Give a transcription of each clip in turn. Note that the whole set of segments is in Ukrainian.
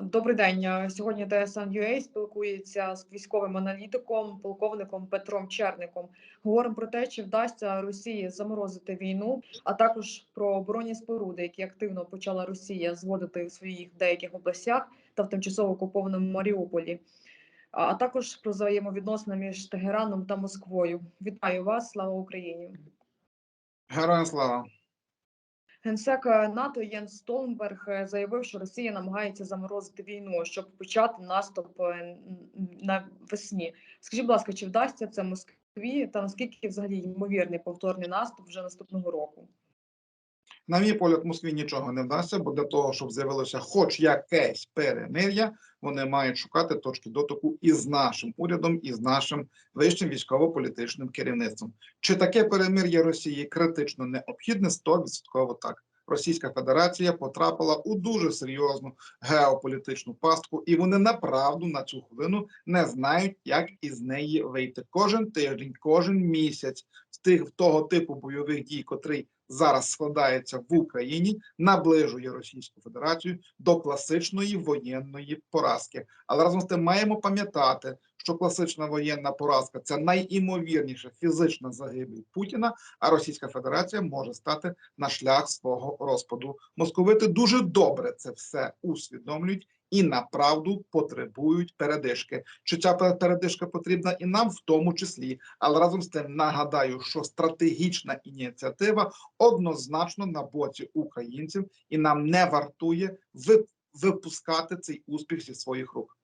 Добрий день. Сьогодні ТСН.UA спілкується з військовим аналітиком, полковником Петром Черником. Говоримо про те, чи вдасться Росії заморозити війну, а також про оборонні споруди, які активно почала Росія зводити в своїх деяких областях та в тимчасово окупованому Маріуполі, а також про взаємовідносини між Тегераном та Москвою. Вітаю вас! Слава Україні! Героям слава. Генсек НАТО Єнс Столнберг е, заявив, що Росія намагається заморозити війну, щоб почати наступ е, на весні. Скажіть, будь ласка, чи вдасться це Москві, та наскільки взагалі ймовірний повторний наступ вже наступного року? На мій погляд, Москві нічого не вдасться, бо для того, щоб з'явилося хоч якесь перемир'я, вони мають шукати точки дотику із нашим урядом, і з нашим вищим військово-політичним керівництвом. Чи таке перемир'я Росії критично необхідне? 100% так. Російська Федерація потрапила у дуже серйозну геополітичну пастку, і вони направду на цю хвилину не знають, як із неї вийти. Кожен тиждень, кожен місяць з тих того типу бойових дій, котрий зараз складається в Україні, наближує Російську Федерацію до класичної воєнної поразки. Але разом з тим маємо пам'ятати, що класична воєнна поразка це найімовірніша фізична загибель Путіна, а Російська Федерація може стати на шлях свого розпаду. Московити дуже добре це все усвідомлюють. І направду потребують передишки. Чи ця пе- передишка потрібна і нам, в тому числі, але разом з тим нагадаю, що стратегічна ініціатива однозначно на боці українців, і нам не вартує ви- випускати цей успіх зі своїх рук.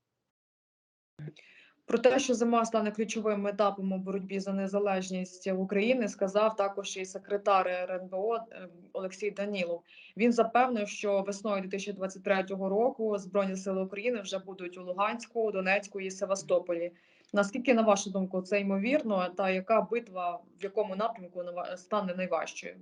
Про те, що зима стане ключовим етапом у боротьбі за незалежність України, сказав також і секретар РНБО е, Олексій Данілов. Він запевнив, що весною 2023 року Збройні сили України вже будуть у Луганську, Донецьку і Севастополі. Наскільки, на вашу думку, це ймовірно, та яка битва в якому напрямку стане найважчою?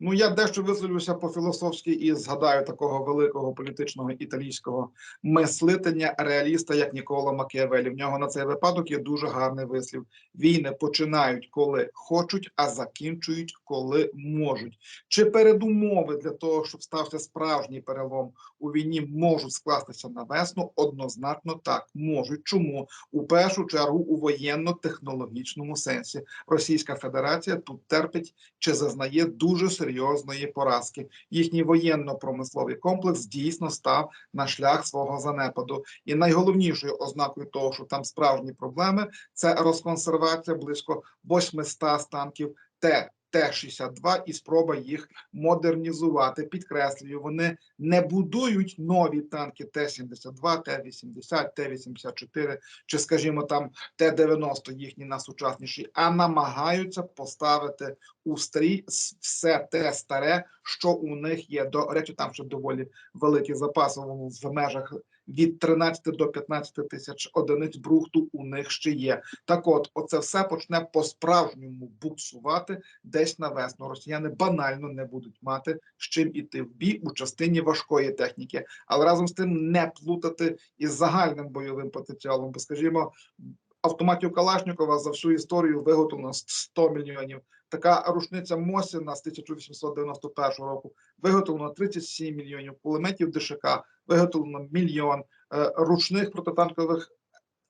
Ну я дещо висловлюся по-філософськи і згадаю такого великого політичного італійського мислителя, реаліста, як Нікола Макіавелі. В нього на цей випадок є дуже гарний вислів. Війни починають, коли хочуть, а закінчують, коли можуть. Чи передумови для того, щоб стався справжній перелом у війні, можуть скластися на весну? Однозначно так можуть. Чому у першу чергу у воєнно-технологічному сенсі Російська Федерація тут терпить чи зазнає дуже серйозної поразки. Їхній воєнно-промисловий комплекс дійсно став на шлях свого занепаду. І найголовнішою ознакою того, що там справжні проблеми, це розконсервація близько 800 станків Т. Т-62 і спроба їх модернізувати. Підкреслюю, вони не будують нові танки Т-72, Т-80, Т-84 чи, скажімо, там Т-90 їхні на сучасніші, а намагаються поставити у стрій все те старе, що у них є. До речі, там ще доволі великі запаси в межах від 13 до 15 тисяч одиниць брухту у них ще є. Так от, оце все почне по-справжньому буксувати десь на весну. Росіяни банально не будуть мати з чим іти в бій у частині важкої техніки, але разом з тим не плутати із загальним бойовим потенціалом. Бо, скажімо, автоматів Калашникова за всю історію виготовлено 100 мільйонів. Така рушниця Мосіна з 1891 року виготовлено 37 мільйонів. Кулеметів ДШК виготовлено мільйон. Е, Ручних протитанкових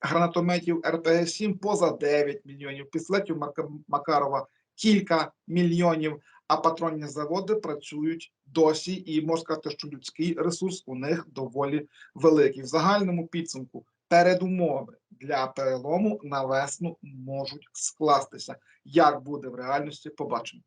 гранатометів РПГ-7 поза 9 мільйонів. Пістолетів Макарова кілька мільйонів. А патронні заводи працюють досі, і можна сказати, що людський ресурс у них доволі великий. В загальному підсумку передумови для перелому на весну можуть скластися. Як буде в реальності, побачимо.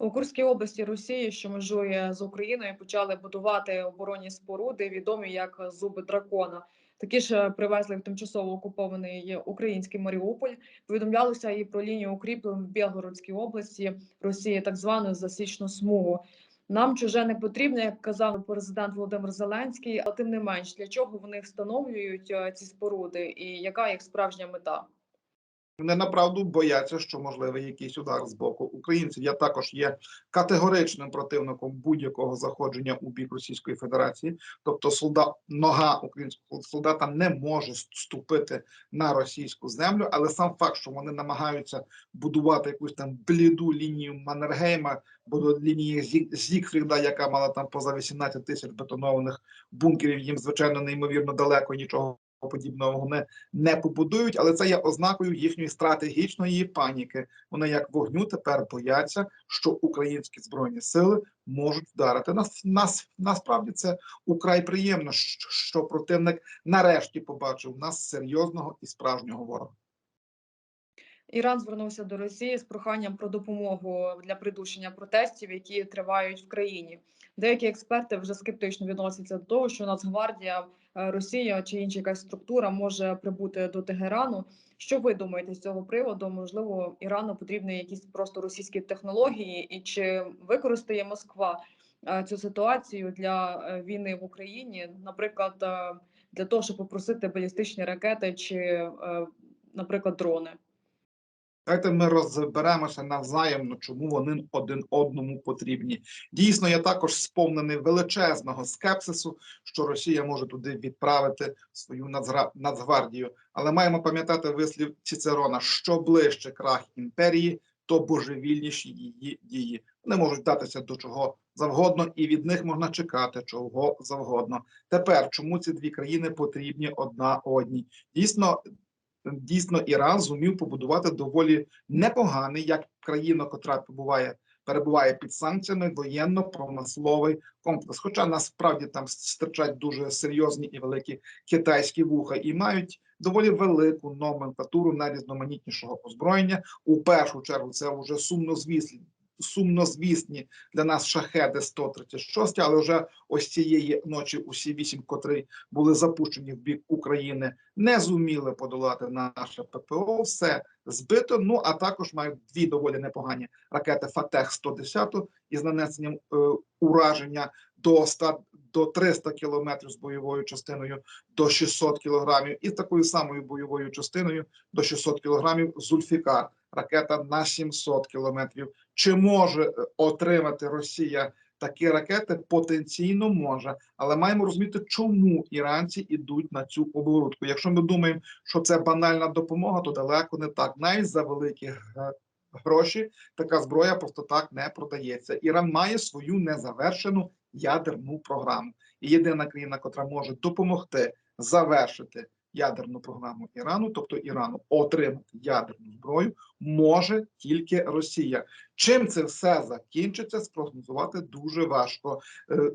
У Курській області Росії, що межує з Україною, почали будувати оборонні споруди, відомі як зуби дракона. Такі ж привезли в тимчасово окупований український Маріуполь. Повідомлялося і про лінію укріплень в Білгородській області Росії, так звану засічну смугу. Нам чуже не потрібно, як казав президент Володимир Зеленський, але тим не менш для чого вони встановлюють е, ці споруди, і яка їх справжня мета? Вони направду бояться, що можливий якийсь удар з боку українців. Я також є категоричним противником будь-якого заходження у бік Російської Федерації. Тобто, солдат, нога українського солдата не може ступити на російську землю, але сам факт, що вони намагаються будувати якусь там бліду лінію Маннергейма, бо лінії Зі- Зігфріда, яка мала там поза 18 тисяч бетонованих бункерів, їм звичайно неймовірно далеко нічого подібного вони не побудують, але це є ознакою їхньої стратегічної паніки. Вони як вогню тепер бояться, що українські збройні сили можуть вдарити. Нас нас насправді це украй приємно, що, противник нарешті побачив нас серйозного і справжнього ворога. Іран звернувся до Росії з проханням про допомогу для придушення протестів, які тривають в країні. Деякі експерти вже скептично відносяться до того, що Нацгвардія Росія чи інша якась структура може прибути до Тегерану. Що ви думаєте з цього приводу? Можливо, Ірану потрібні якісь просто російські технології, і чи використає Москва е, цю ситуацію для е, війни в Україні, наприклад, е, для того, щоб попросити балістичні ракети чи, е, наприклад, дрони? Давайте ми розберемося навзаємно, чому вони один одному потрібні. Дійсно, я також сповнений величезного скепсису, що Росія може туди відправити свою нацгвардію. Але маємо пам'ятати вислів Цицерона: що ближче крах імперії, то божевільніші її дії. Вони можуть датися до чого завгодно, і від них можна чекати чого завгодно. Тепер чому ці дві країни потрібні одна одній? Дійсно, дійсно Іран зумів побудувати доволі непоганий, як країна, котра побуває. Перебуває під санкціями воєнно-промисловий комплекс. Хоча насправді там стирчать дуже серйозні і великі китайські вуха, і мають доволі велику номенклатуру найрізноманітнішого озброєння. У першу чергу це вже сумнозвісні, сумнозвісні для нас шахеди 136, але вже ось цієї ночі усі вісім, котрі були запущені в бік України, не зуміли подолати наше ППО. Все збито. Ну а також мають дві доволі непогані ракети Фатех 110 із нанесенням е, ураження до 100, до 300 кілометрів з бойовою частиною до 600 кілограмів, і з такою самою бойовою частиною до 600 кілограмів Зульфікар. Ракета на 700 кілометрів. Чи може е, отримати Росія такі ракети? Потенційно може, але маємо розуміти, чому іранці йдуть на цю оборудку. Якщо ми думаємо, що це банальна допомога, то далеко не так. Навіть за великі гроші така зброя просто так не продається. Іран має свою незавершену ядерну програму. І єдина країна, котра може допомогти завершити ядерну програму Ірану, тобто Ірану отримати ядерну зброю, може тільки Росія. Чим це все закінчиться, спрогнозувати дуже важко. Е,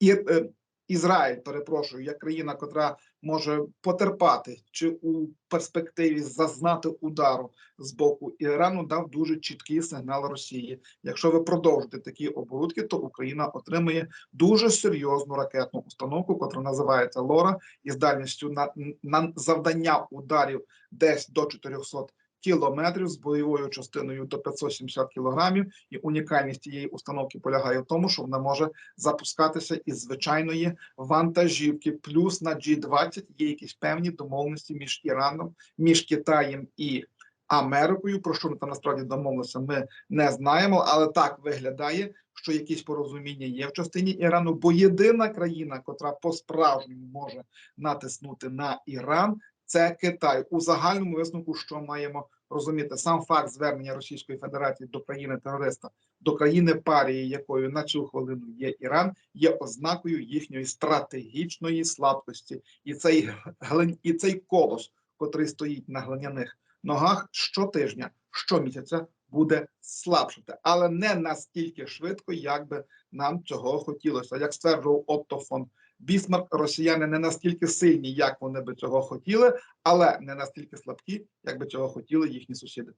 І е, Ізраїль, перепрошую, як країна, котра може потерпати чи у перспективі зазнати удару з боку Ірану, дав дуже чіткий сигнал Росії. Якщо ви продовжите такі оборудки, то Україна отримає дуже серйозну ракетну установку, котра називається Лора, із дальністю на, на завдання ударів десь до 400 кілометрів з бойовою частиною до 570 кілограмів. І унікальність цієї установки полягає в тому, що вона може запускатися із звичайної вантажівки. Плюс на G20 є якісь певні домовленості між Іраном, між Китаєм і Америкою. Про що ми там насправді домовилися, ми не знаємо, але так виглядає, що якісь порозуміння є в частині Ірану, бо єдина країна, котра по-справжньому може натиснути на Іран, це Китай. У загальному висновку, що маємо розуміти, сам факт звернення Російської Федерації до країни терориста, до країни парії, якою на цю хвилину є Іран, є ознакою їхньої стратегічної слабкості, і цей і цей колос, котрий стоїть на глиняних ногах щотижня, щомісяця буде слабшати, але не настільки швидко, як би нам цього хотілося. Як стверджував Отто фон Бісмарк, росіяни не настільки сильні, як вони би цього хотіли, але не настільки слабкі, як би цього хотіли їхні сусіди.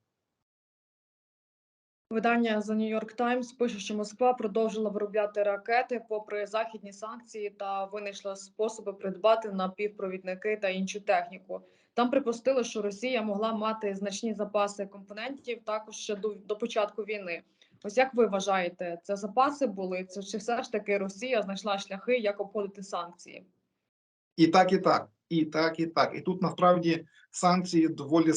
Видання The New York Times пише, що Москва продовжила виробляти ракети попри західні санкції та винайшла способи придбати напівпровідники та іншу техніку. Там припустили, що Росія могла мати значні запаси компонентів також ще до, до початку війни. Ось як ви вважаєте, це запаси були? Це чи все ж таки Росія знайшла шляхи, як обходити санкції? І так, і так. і так, і так. І тут насправді санкції доволі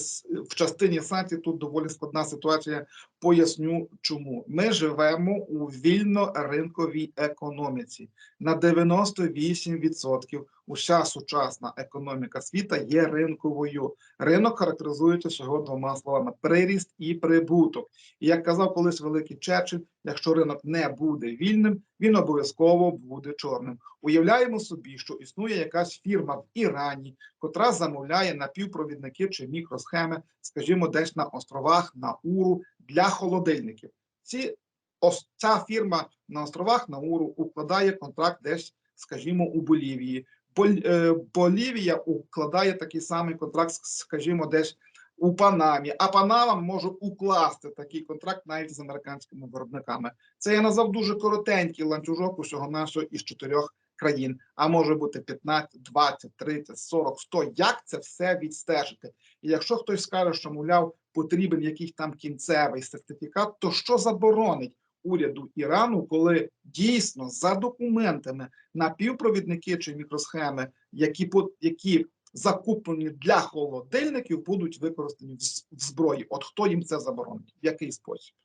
в частині санкцій тут доволі складна ситуація. Поясню, чому ми живемо у вільно-ринковій економіці. На 98% уся сучасна економіка світа є ринковою. Ринок характеризується всього двома словами: приріст і прибуток. І як казав колись великий Черчилль, якщо ринок не буде вільним, він обов'язково буде чорним. Уявляємо собі, що існує якась фірма в Ірані, котра замовляє напівпровідники чи мікросхеми, скажімо, десь на островах Науру для холодильників. Ці ос- ця фірма на островах Науру укладає контракт десь, скажімо, у Болівії. Бол, е, Болівія укладає такий самий контракт, скажімо, десь у Панамі, а Панама може укласти такий контракт навіть з американськими виробниками. Це я назвав дуже коротенький ланцюжок усього нашого із чотирьох країн. А може бути 15, 20, 30, 40, 100. Як це все відстежити? І якщо хтось скаже, що мовляв потрібен якийсь там кінцевий сертифікат, то що заборонить уряду Ірану, коли дійсно за документами напівпровідники чи мікросхеми, які які закуплені для холодильників, будуть використані в зброї? От хто їм це заборонить? В який спосіб?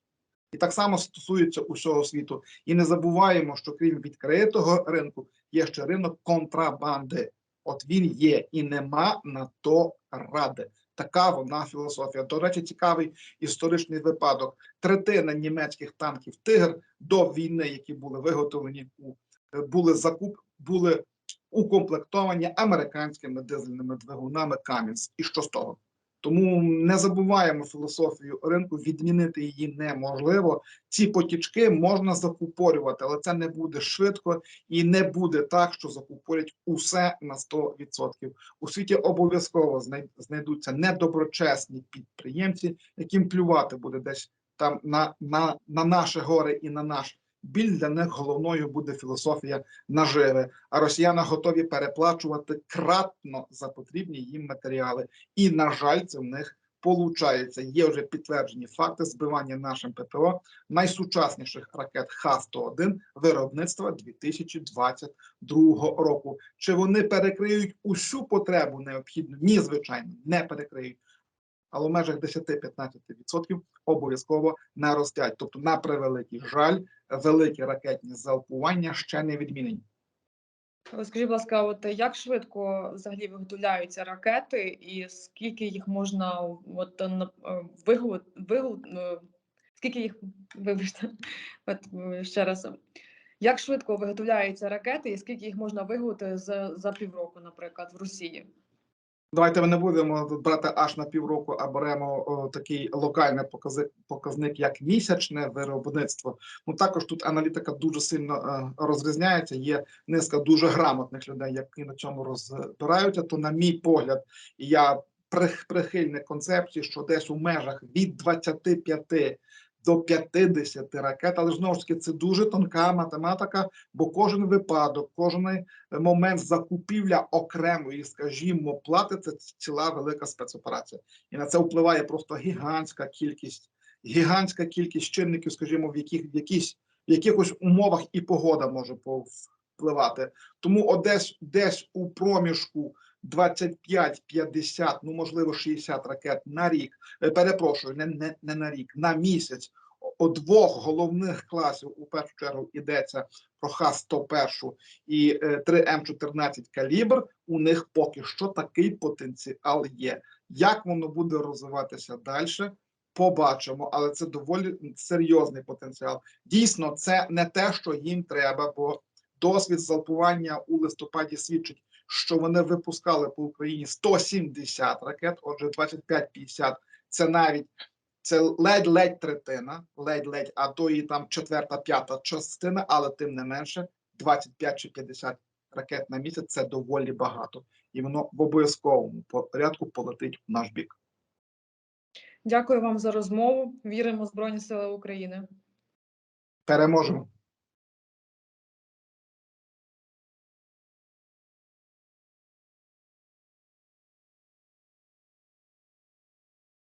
І так само стосується усього світу. І не забуваємо, що крім відкритого ринку, є ще ринок контрабанди. От він є і нема на то ради. Така вона філософія. До речі, цікавий історичний випадок. Третина німецьких танків Тигр до війни, які були виготовлені у е, були закуп, були укомплектовані американськими дизельними двигунами Камінс. І що з того? Тому не забуваємо філософію ринку, відмінити її неможливо. Ці потічки можна закупорювати, але це не буде швидко і не буде так, що закупорять усе на 100%. У світі обов'язково знай- знайдуться недоброчесні підприємці, яким плювати буде десь там на, на, на наше горе і на наш біль. Для них головною буде філософія наживи. А росіяни готові переплачувати кратно за потрібні їм матеріали. І, на жаль, це в них получається. Є вже підтверджені факти збивання нашим ППО найсучасніших ракет Х-101 виробництва 2022 року. Чи вони перекриють усю потребу необхідну? Ні, звичайно, не перекриють. Але в межах 10-15% обов'язково наростять. Тобто, на превеликий жаль, великі ракетні залпування ще не відмінені. Скажіть, будь ласка, от як швидко взагалі виготовляються ракети, і скільки їх можна от на- е, вигу, вигу, е, скільки їх вибачте, от е, ще раз. Як швидко виготовляються ракети, і скільки їх можна виготовити за, за півроку, наприклад, в Росії? Давайте ми не будемо брати аж на півроку, а беремо о, такий локальний показник, показник, як місячне виробництво. Ну також тут аналітика дуже сильно е, розрізняється. Є низка дуже грамотних людей, які на цьому розбираються. То, на мій погляд, я прихильник концепції, що десь у межах від 25 до 50 ракет, але знову ж таки це дуже тонка математика, бо кожен випадок, кожен момент закупівля окремої, скажімо, плати це ціла велика спецоперація, і на це впливає просто гігантська кількість, гігантська кількість чинників, скажімо, в яких в якісь в якихось умовах і погода може впливати. Тому одесь десь у проміжку 25-50, ну можливо 60 ракет на рік. е, Перепрошую, не, не, не на рік, на місяць. У двох головних класів у першу чергу йдеться про Х-101 і е, 3М14 калібр, у них поки що такий потенціал є. Як воно буде розвиватися далі, побачимо, але це доволі серйозний потенціал. Дійсно, це не те, що їм треба, бо досвід залпування у листопаді свідчить, що вони випускали по Україні 170 ракет, отже, 25-50 – це навіть це ледь-ледь третина, ледь-ледь, а то і там четверта, п'ята частина, але тим не менше, 25 чи 50 ракет на місяць це доволі багато, і воно в обов'язковому порядку полетить в наш бік. Дякую вам за розмову. Віримо в Збройні Сили України. Переможемо.